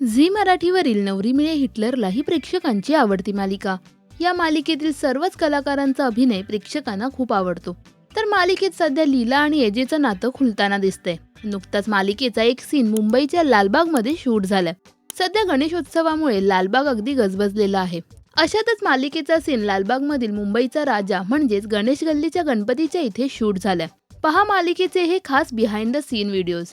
Zee मराठीवरील Navri Mile हिटलरला ही प्रेक्षकांची आवडती मालिका. या मालिकेतील सर्वच कलाकारांचा अभिनय प्रेक्षकांना खूप आवडतो. तर मालिकेत सध्या लीला आणि एजेचं नातं खुलताना दिसतंय. नुकताच मालिकेचा एक सीन मुंबईच्या लालबागमध्ये शूट झालाय. सध्या गणेशोत्सवामुळे लालबाग अगदी गजबजलेला आहे. अशातच मालिकेचा सीन लालबागमधील मुंबईचा राजा म्हणजेच गणेश गल्लीच्या गणपतीच्या इथे शूट झालाय. पहा मालिकेचे हे खास behind the scene videos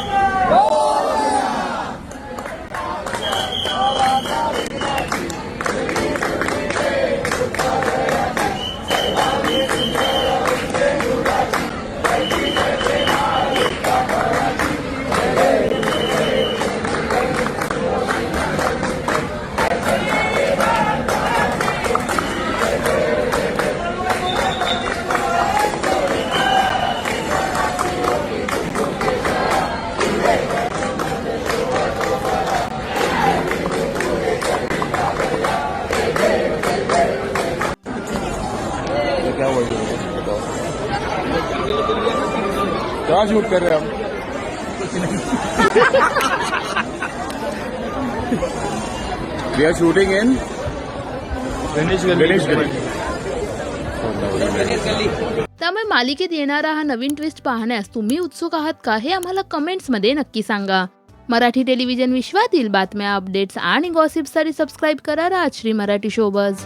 क्या शूट कर रहे हैं हम। We are shooting in Ganesh Ganesh त्यामुळे मालिकेत येणारा हा नवीन ट्विस्ट पाहण्यास तुम्ही उत्सुक आहात का हे आम्हाला कमेंट्समध्ये नक्की सांगा. मराठी टेलिव्हिजन विश्वातील बातम्या अपडेट्स आणि गॉसिपसाठी सबस्क्राईब करा राजश्री मराठी शोबज